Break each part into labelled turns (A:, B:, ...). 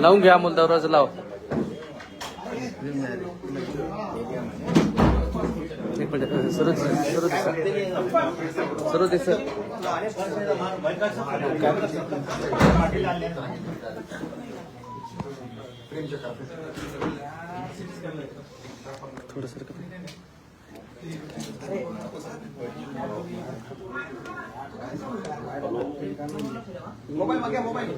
A: लावून घ्या अमोल दरवाजा लाव. एक मिनिट सर्व सर्व दिसा. सर्व दिसा. थोडं सर
B: मोबाईल मागे मोबाईल.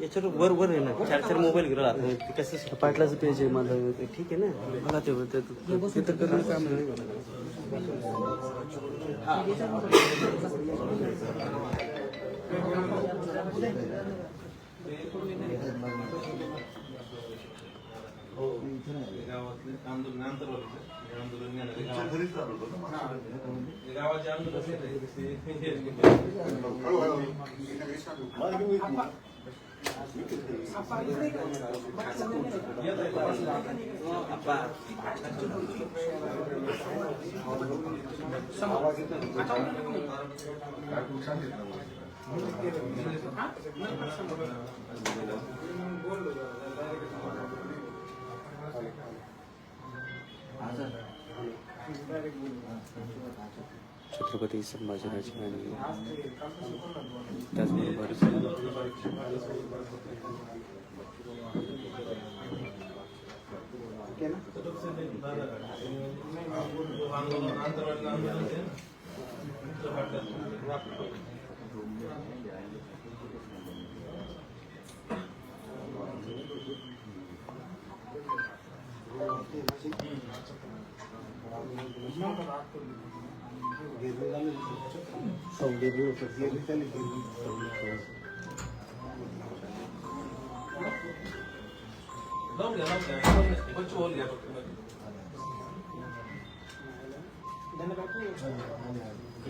C: याच्यावर वर वर आहे ना चार चार मोबाईल घेऊन राहतो कसं
A: पाटलाचं पेज आहे माझं
C: ठीक आहे ना
A: मला ते ते- ते तर करणं काम नाही मला छत्रपती संभाजीराजे आणि त्याचबरोबर
B: कुठं सगले
D: रोज फ्यालेले दिने तोच. दमले नताय, तोच खुपचोनी यापकम.
B: धन्यवाद कि
E: ओचले.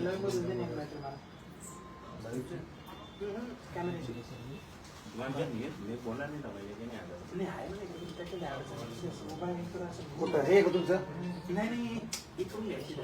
E: लमसु दिन एक
D: मात्र. बाइट्स. कम्बिनेशन. लाजेले ले
E: बोलाले न तवयगेनी आलेचनी हाये. टेके धाडच. सोबा मिक्स
D: कराच. कुठ आहे क तुझं? नाही नाही, इथंही ऐकले.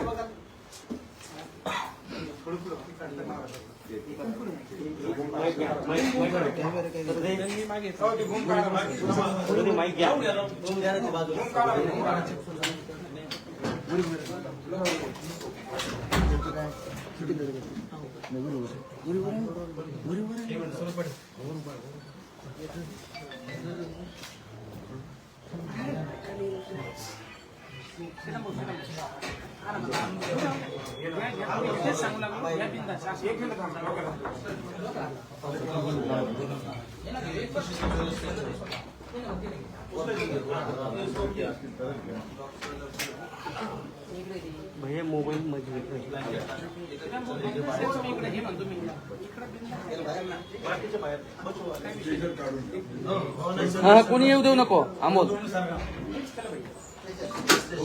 D: मागं. इकडून पुढं. त्यांनी मागे. हो,
C: भैया मोबाईल मध्ये
D: हे म्हणतो मी
A: हा कोणी येऊ देऊ नको? अमोल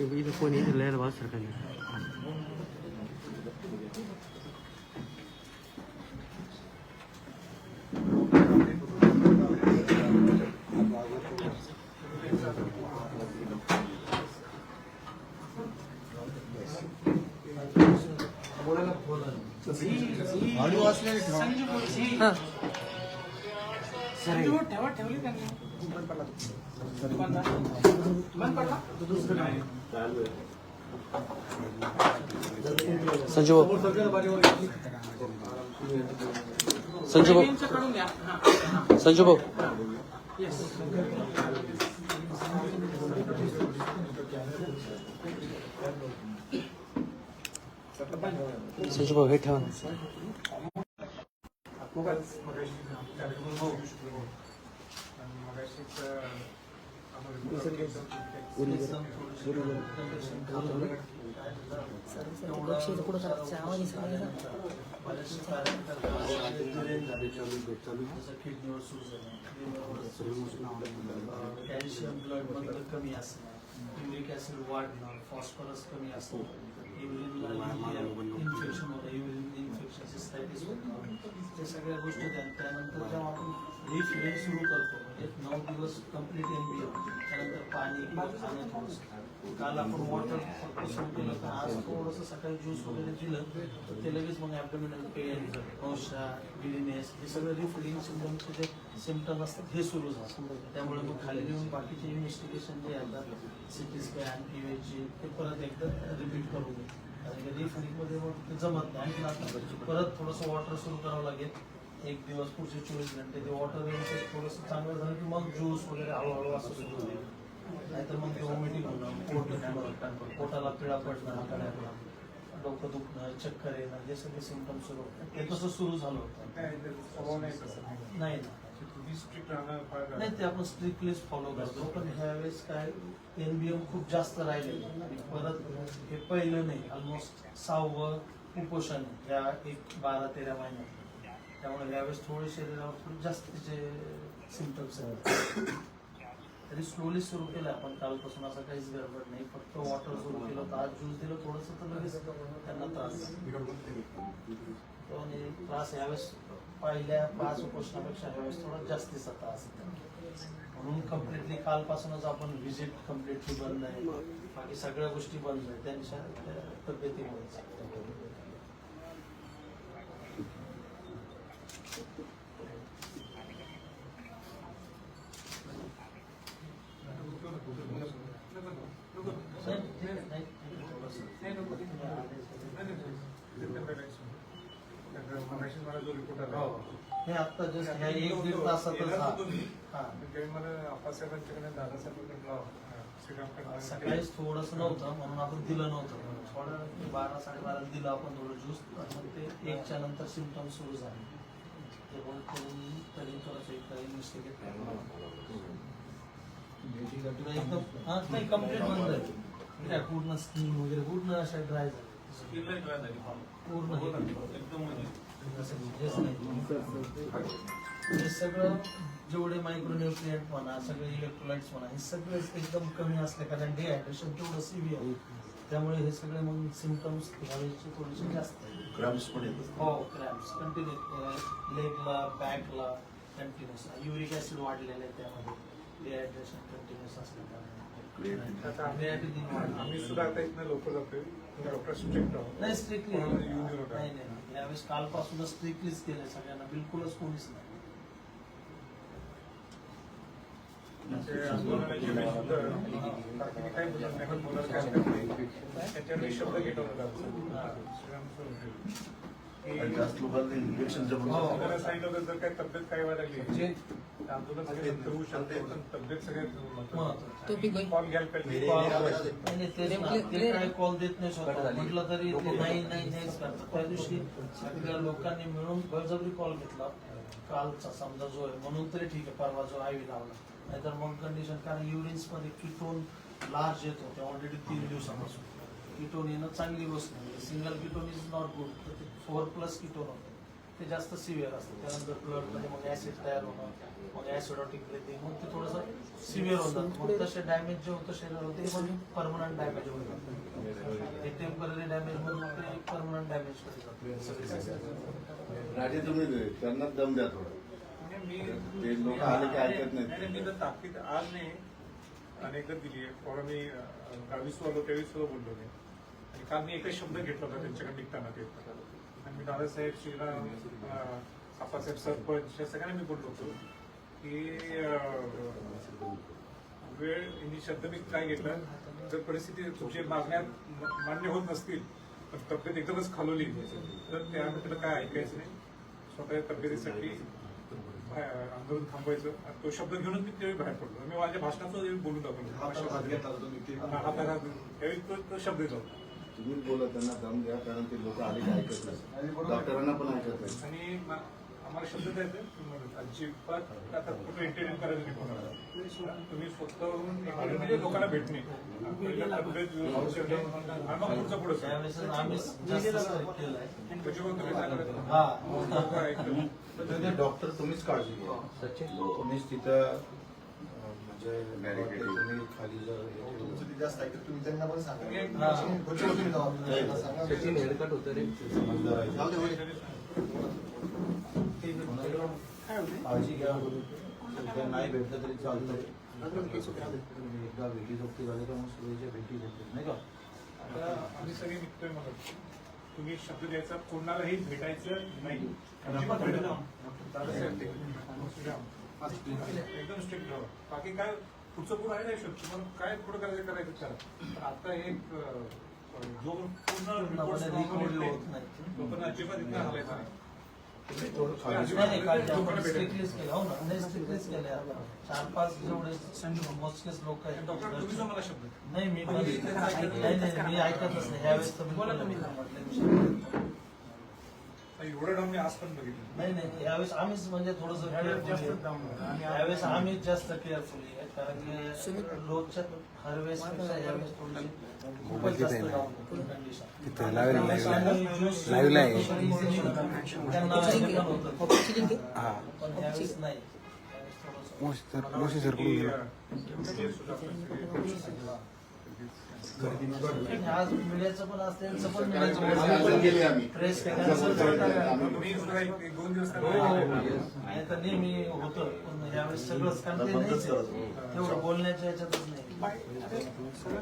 C: इथं कोणी इथं लयला भाव सरकार
D: जी, जी.
B: ऑडिओ असलेले ठेवा.
D: संजू भाऊ, जी.
A: हा
D: संजू भाऊ, ठेवा ठेवली त्यांनी बंद पडला बंद पडला
A: संजू भाऊ संजू भाऊ
D: IBM चं काढून द्या हा हा
A: संजू भाऊ
D: येस
A: संजू भाऊ हे ठेवा ना
F: कॅल्शियम ब्लड मधलं कमी असणं युरिक ऍसिड वाढणं फॉस्फरस कमी असणं इन्फेक्शन होतं युरिन इन्फेक्शन सिस्टायटिस होतं ते सगळ्या गोष्टी त्यानंतर जेव्हा आपण रिफिलिंग सुरू करतो एक नऊ दिवस कंप्लीट एम बी त्यानंतर पाणी खाणं थोडंसं काल आपण वॉटर सुरू केलं तर आज थोडंसं सकाळी ज्यूस वगैरे दिलं तर ते लगेच मग ॲबडोमिनल पेन नौशा गिरीनेस हे सगळं रिफिलिंग सिम्टमचे जे सिम्टम असतात हे सुरू झालं. त्यामुळे मग खाली येऊन बाकीचे इन्व्हेस्टिगेशन जे येतात सी टी स्कॅन पीवेची ते परत एकदा रिपीट करू नये कारण की रिफिलिंगमध्ये मग ते जमत नाही. आणखी परत थोडंसं वॉटर सुरू करावं लागेल. एक दिवस पुढचे चोवीस घंटे ते वॉटर इनटेक थोडंसं चांगलं झालं की मग ज्यूस वगैरे हळूहळू असं सुरू होईल नाहीतर मग ते वॉमिटिंग होणं पोट पोटाला पिळा पडणं हाताळ्याला डोकं दुखणं चक्कर येणं हे सगळे सिमटम सुरू होतात. ते तसं सुरू झालं होतं. नाही ना नाही ते आपण स्ट्रिक्टलीच फॉलो करतो. पण ह्यावेळेस काय एनबीएम खूप जास्त राहिले परत हे पहिलं नाही ऑलमोस्ट सहावं कुपोषण या एक बारा तेरा महिन्यात. त्यामुळे यावेळेस थोडे शरीरावर थोडे जास्तीचे सिमटम्स आहेत. तरी स्लोली सुरू केलं आपण. कालपासून असं काहीच गडबड नाही. फक्त वॉटर सुरू केलं तर आज ज्यूस दिलं थोडंसं तर लगेच त्यांना त्रास तो आणि त्रास यावेळेस पहिल्या पाच उपोषणापेक्षा यावेळेस थोडा जास्तीचा त्रास म्हणून कम्प्लिटली कालपासूनच आपण व्हिजिट कम्प्लिटली बंद आहे. बाकी सगळ्या गोष्टी बंद आहेत. त्यांच्या त्या तब्येतीमुळेच नाही, नाही, नाही, थोडंसं. हे आता जस्ट ह्या एक दीड तासातच हा. हा. सकाळीच थोडस नव्हतं म्हणून आपण दिलं नव्हतं. थोडं बारा साडेबारा दिलं आपण थोडं ज्यूस मग ते एकच्या नंतर सिमटम सुरू झाले. ते बोल करून तरी थोडंसं एक इन्व्हेस्टिगेट एकदम हा नाही कंप्लीट बंद आहे काय पूर्ण स्किन वगैरे पूर्ण अशा ड्राय झाल्या
E: स्किनला ड्राय झाली
F: पूर्ण हे
E: एकदम म्हणजे
F: असं हेच नाही. हे सगळं जेवढे मायक्रोन्युट्रिएंट म्हणा सगळे इलेक्ट्रोलाइट्स म्हणा हे सगळे एकदम कमी असले कारण डिहायड्रेशन तेवढं सिव्हिअर आहे त्यामुळे हे सगळे मग सिमटम्स ह्यावेळेचे थोडेसे जास्त आहेत.
B: क्रॅम्स पण येतात.
F: हो क्रॅम्स कंटिन्यू लेगला बॅकला कंटिन्युअस युरिक ऍसिड वाढलेलं आहे त्यामध्ये. डिहायड्रेशन असल्यामुळे.
G: आम्ही सुद्धा आता इथनं लोक जातोय. डॉक्टर स्ट्रिक्ट आहोत.
F: नाही स्ट्रिक्टली. नाही. नाही यावेळेस कालपासूनच स्ट्रिक्टलीच केलंय सगळ्यांना. बिलकुलच कोणीच नाही
G: ते आंदोलनाचे वेळेस सुद्धा बाकीचे काही बोलत नाही पण बोलायला काय हरकत नाही. त्याच्यावर शब्द घेत होता
B: आणि जास्त लोकांना
F: हो.
E: आपल्याला सांगितलं जर काही तब्येत काय व्हायला लागली तर आंदोलन सगळे शकते. पण तब्येत सगळ्यात. कॉल घ्यायला पाहिजे.
F: काय कॉल देत नाही स्वतः. म्हटलं तरी ते नाही नाही नाहीच करतात त्या दिवशी सगळ्या लोकांनी मिळून बळजबरी कॉल घेतला. कालचा समजा जो आहे म्हणून तरी ठीक आहे परवा जो आयवी लावला. नाहीतर मग कंडिशन कारण युरिन्समध्ये किटोन लार्ज येतो. ते ऑलरेडी तीन दिवसापासून. किटोन येणं चांगली गोष्ट नाही. Single ketone is not good तर ते फोर प्लस किटोन होतं. ते जास्त सिव्हिअर असतं. त्यानंतर ब्लडमध्ये मग ॲसिड तयार होणं मग ॲसिडॉटिक ब्रिथिंग मग ते थोडंसं सिव्हिअर होतं. मग तसे डॅमेज जे होतं शरीरावर ते पण परमनंट डॅमेज होतं ते टेंपररी डॅमेज म्हणून ते परमनंट डॅमेज करतात
B: राजे तुम्ही त्यांना दम द्या थोडं. ते लोक आले की ऐकत.
E: नाही, मी तर ताकीद आज नाही. अनेकदा दिली आहे परवा मी गावीस आलो त्यावेळी सुद्धा बोललो नाही आणि काल मी एकच शब्द घेतला होता त्यांच्याकडे निघताना ते. आणि मी दादासाहेब श्रीराम आप्पासाहेब सरपंच या सगळ्यांना मी बोललो होतो की वेळ यांनी शब्द मी काय घेतला. जर परिस्थिती तुमची मागण्या म- मान्य होत नसतील पण तब्येत एकदमच खालवली तर त्याला काय ऐकायचं नाही. स्वतःच्या तब्येतीसाठी आंदोलन थांबवायचं आणि तो शब्द घेऊनच मी त्यावेळी बाहेर पडलो. मी माझ्या भाषणाचं बोलून दाखवलं. त्यावेळी तो तो शब्द येतो
B: तुम्ही बोला त्यांना दम द्या कारण ते लोक आले की ऐकत नाही. डॉक्टरांना पण ऐकत नाही.
E: आणि आम्हाला शब्द द्यायचे अजिबात आता कुठं इंटरव्ह्यू करायचं नाही कोणाला. तुम्ही स्वतःहून interview म्हणजे लोकांना भेटणे. पुढचं पुढं
F: त्यावेळेस आम्ही जास्त strict केलंय
E: त्याच्यामुळे तुम्ही सांगा
F: हा.
E: लोकं ऐकतात.
H: तर डॉक्टर तुम्हीच काळजी घ्या तुम्हीच तिथं अं, म्हणजे तुम्ही खाली जर हे ठेवलं-
B: जास्त ऐकत तुम्ही त्यांना पण सांगा.
F: हा.
A: सचिन हेअरकट होतं रे.
H: समजदार आहे. काळजी घ्या सध्या नाही भेटलं तरी चालतंय. तुम्ही एकदा भेटी जोगती झाली तर मग सुरळीच्या भेटी घेतात नाही का?
E: आता आम्ही सगळे निघतोय मग तुम्ही शब्द द्यायचा कोणालाही भेटायचं नाही. अजिबात. एकदम स्ट्रिक्ट राहा. बाकी काय पुढचं पुढं आहे नाही शोध तुम्हाला काय पुढं करायचं करायचं करा पण आता एक जो पूर्ण. लोकांना अजिबात इथं हलायचं नाही
F: चार पाच जेवढे मोजकेच लोक
E: आणि डॉक्टर तुम्ही जो
F: आहेत
E: मला शब्द द्या.
F: नाही मी पण नाही नाही मी ऐकतच नाही यावेळेस
E: एवढं डाऊन मी आज पण बघितलं.
F: नाही नाही यावेळेस आम्हीच म्हणजे थोडस
E: जास्त down आहे. आणि
F: यावेळेस आम्हीच जास्त केअरफुली आहे कारण की रोजच्या हर वेळेस पेक्षा यावेळेस थोडीशी खूपच जास्त
A: आहे.
F: यावेळेस यावेळेस
A: मोशी सर मोशी सरकडून घे.
F: आज मीडियाचं पण असतं पण
E: दोन दिवस
F: हो
E: त्यांना
F: नाही तर नेहमी होतं पण यावेळेस सगळंच कारण ते नाहीच आहे. तेवढं बोलण्याच्या याच्यातच नाही.
A: सर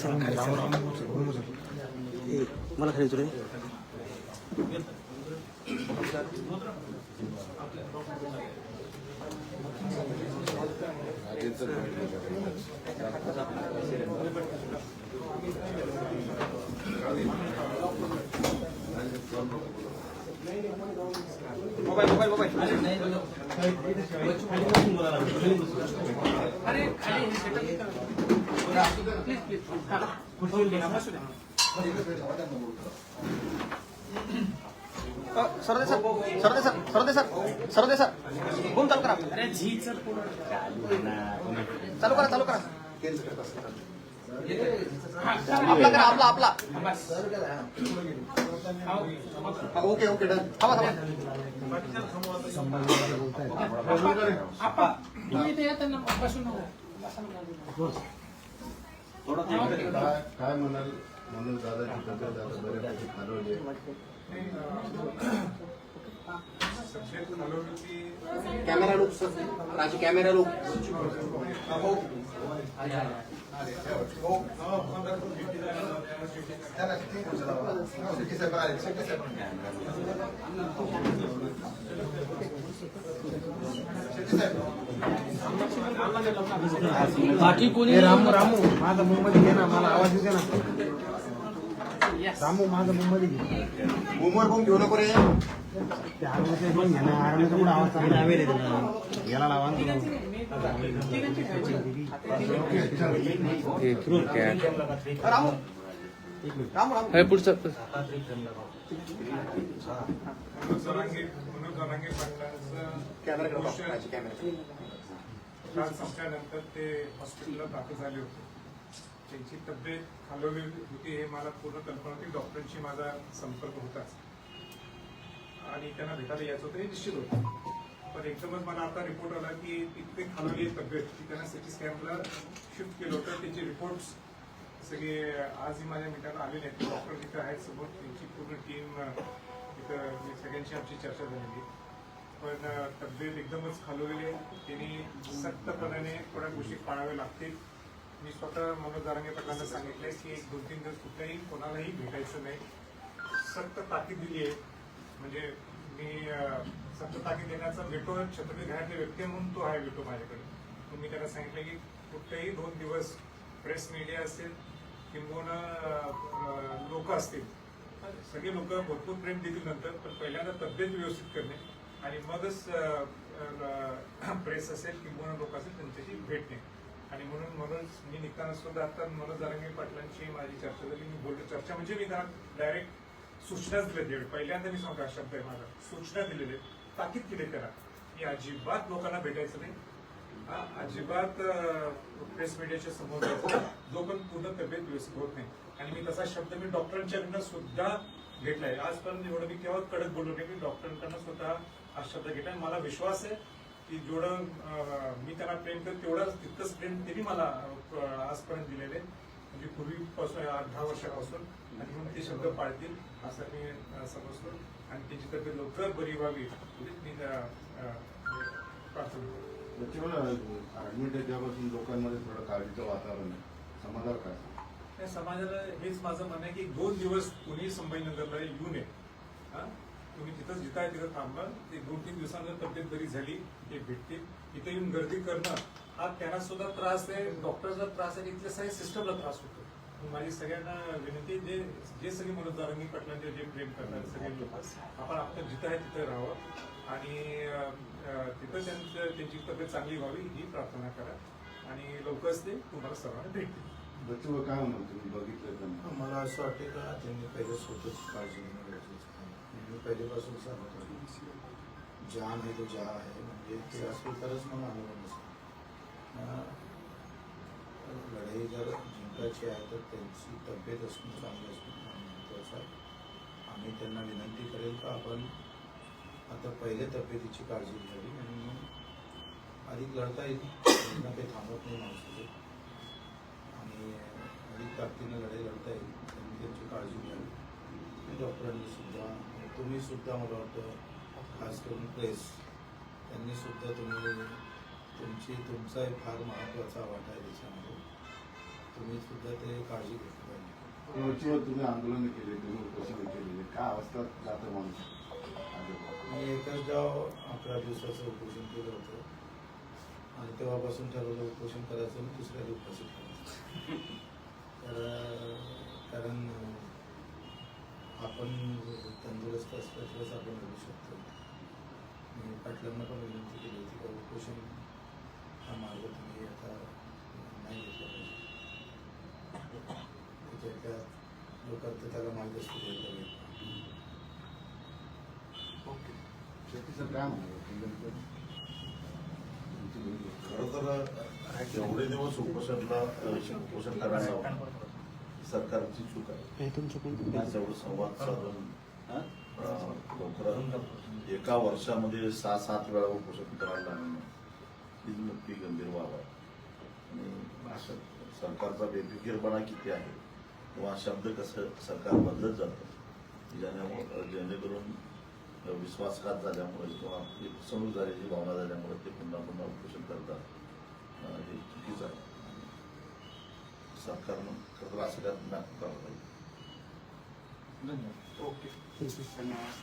A: सर इथं लाइट
E: राजू शेट्टी सर तो आले.
A: ए, मला खाली उतरू दे.
D: अरे खाली प्लीज प्लीज हा बसू द्या
A: Sarde sir Sarde sir Sarde sir Sarde sir बोल चालू करा
D: अरे झीचं पुढं
A: चालू करा चालू करा आपला करा आपला आपला.
B: ओके ओके डन
A: थांबा.
H: काय म्हणाल म्हणून दादाची तब्येत आता बऱ्यापैकी खालवली
A: camera look sir Raju camera look बाकी कोणी
B: रामू रामू माझा मुंबईत घे ना मला आवाज येते ना. रामू माझा मुंबई
H: मुंबई पण घेऊ नको रे?
B: ते आरवचे पण घे ना आरवचा पण आवाज चांगला आहे? याला लावा तुम्ही.
A: हे पुढचं.
E: पोषण काल संपल्यानंतर ते हॉस्पिटलला दाखल झाले होते. त्यांची तब्येत खालवली होती हे मला पूर्ण कल्पना होती. डॉक्टरांशी माझा संपर्क होताच. आणि त्यांना भेटायला यायचं होतं हे निश्चित होतं. पण एकदमच मला आता रिपोर्ट आला की इतके खालवली आहे तब्येत की त्यांना सिटी स्कॅनला शिफ्ट केलं होतं. त्यांचे रिपोर्ट्स सगळे आजही माझ्या मित्राला आलेले आहेत. डॉक्टर तिथे आहेत समोर त्यांची पूर्ण टीम तिथं मी सगळ्यांशी आमची चर्चा झालेली पण तब्येत एकदमच खालवलेली आहे. त्यांनी सक्तपणाने थोड्या गोष्टी पाळाव्या लागतील. मी स्वतः मनोज जारांगे पाटलांना सांगितलंय की एक दोन तीन दिवस कुठल्याही कोणालाही भेटायचं नाही. सक्त ताकीद दिली आहे. म्हणजे मी सक्त ताकीद देण्याचा भेटो छत्रपती घरातल्या व्यक्ती म्हणून तो आहे भेटो माझ्याकडे. मग मी त्याला सांगितलं की कुठलेही दोन दिवस प्रेस मीडिया असेल किंबहुना लोक असतील. सगळे लोक भरपूर प्रेम देतील नंतर पण पहिल्यांदा तब्येत व्यवस्थित करणे आणि मगच प्रेस असेल किंबहुना लोक असेल त्यांच्याशी भेटणे. आणि म्हणून म्हणूनच मी निघताना सुद्धा आता मनोज जारंगे पाटलांची माझी चर्चा झाली. मी बोलतो चर्चा म्हणजे मी त्यांना डायरेक्ट सूचनाच दिल्या त्यावेळी पहिल्यांदा मी सांगतो शब्द आहे माझा सूचना दिलेले ताकीद केली त्याला की अजिबात लोकांना भेटायचं नाही. हा, अजिबात प्रेस मीडियाच्या समोर जायचं जो पण पूर्ण तब्येत व्यवस्थित होत नाही. आणि मी तसा शब्द मी डॉक्टरांच्याकडनं सुद्धा घेतलाय. आजपर्यंत एवढं मी केव्हा कडक बोललो नाही. मी डॉक्टरांकडनं स्वतः हा शब्द घेतलाय. मला विश्वास आहे की जेवढं मी त्यांना प्रेम करतो तेवढंच तितकंच प्रेम त्यांनी मला आजपर्यंत दिलेले म्हणजे पूर्वीपासून आठ दहा वर्षापासून. आणि म्हणून ते शब्द पाळतील असं मी समजतो. आणि त्याची तब्येत लवकर बरी व्हावी मी त्या, अं, प्रार्थना.
H: ऍडमिट लोकांमध्ये थोडं काळजीचं वातावरण आहे. समाधान काय?
E: समाजाला हेच माझं म्हणणं आहे की दोन दिवस कुणी संभाजीनगरला येऊ नये? तुम्ही तिथं जिथं आहे तिथं थांबा. ते दोन तीन दिवसांना तब्येत बरी झाली ते भेटतील. इथे येऊन गर्दी करणं हा त्यांना सुद्धा त्रास आहे डॉक्टरचा त्रास आहे इथल्या सगळ्या सिस्टमला त्रास होतो. माझी सगळ्यांना विनंती आहे, जे जे सगळे दारंगी पाटलांचे जे प्रेम करतात सगळे लोक आपण आपलं जिथं आहे तिथं राहावं. आणि तिथं त्यांचं त्यांची तब्येत चांगली व्हावी ही प्रार्थना करा. आणि लवकरच ते तुम्हाला सर्वांना भेटतील.
H: बच्चू काय म्हणाल तुम्ही? बघितलं
G: मला असं वाटते का त्यांनी पहिले स्वतःची काळजी पहिल्यापासून मी पहिलेपासून जान आहे तो जा आहे म्हणजे ते असेल तरच मग अनुभव नसतो. लढाई जर जिंकायची आहे तर त्यांची तब्येत असणं चांगली असणं फार महत्त्वाचं आहे. आम्ही त्यांना विनंती करेल का आपण आता पहिले तब्येतीची काळजी घ्यावी आणि मग अधिक लढता येईल. त्यांना काही थांबत नाही माणसाचे. आणि अधिक ताकदीनं लढाई लढता येईल त्यांनी त्यांची काळजी घ्यावी. डॉक्टरांनी सुद्धा तुम्ही सुद्धा मला वाटतं खास करून प्रेस त्यांनी सुद्धा तुम्ही तुमची तुमचा एक फार महत्त्वाचा वाटा आहे त्याच्यामध्ये. तुम्ही सुद्धा ते काळजी घेतली पाहिजे.
H: तुम्ही आंदोलन केले तुम्ही उपोषण केलेले काय अवस्था जातं माणूस?
G: मी एकच गाव अकरा दिवसाचं उपोषण केलं होतं. आणि तेव्हापासून ठरवलं उपोषण करायचं आणि दुसऱ्या दिवशी करायचं तर कारण आपण तरच आपण लढू शकतो. मी पाटलांना पण विनंती केली होती का उपोषण हा मार्ग तुम्ही आता नाही घेतला पाहिजे. त्याच्या एका लोकांत त्याला मार्गदर्शन द्यायला पाहिजे.
H: शेतीचं काय म्हणाल
I: खरं तर एवढे दिवस उपोषणला उपोषण करायला सरकारची चूक आहे. एवढं संवाद साधून लवकरात एका वर्षामध्ये सहा सात वेळा उपोषण करायला लागणं ही मोठी गंभीर बाब आहे. आणि सरकारचा बेफिकीरपणा किती आहे? किंवा शब्द कसं सरकार बदलत जातं? ज्यामुळे जेणेकरून विश्वासघात झाल्यामुळे किंवा फसवणूक झाल्याची भावना झाल्यामुळे ते पुन्हा पुन्हा उपोषण करतात. हे चुकीचं आहे. सरकारनं खरं असं करायला नको करायला Thank
E: you
A: so much.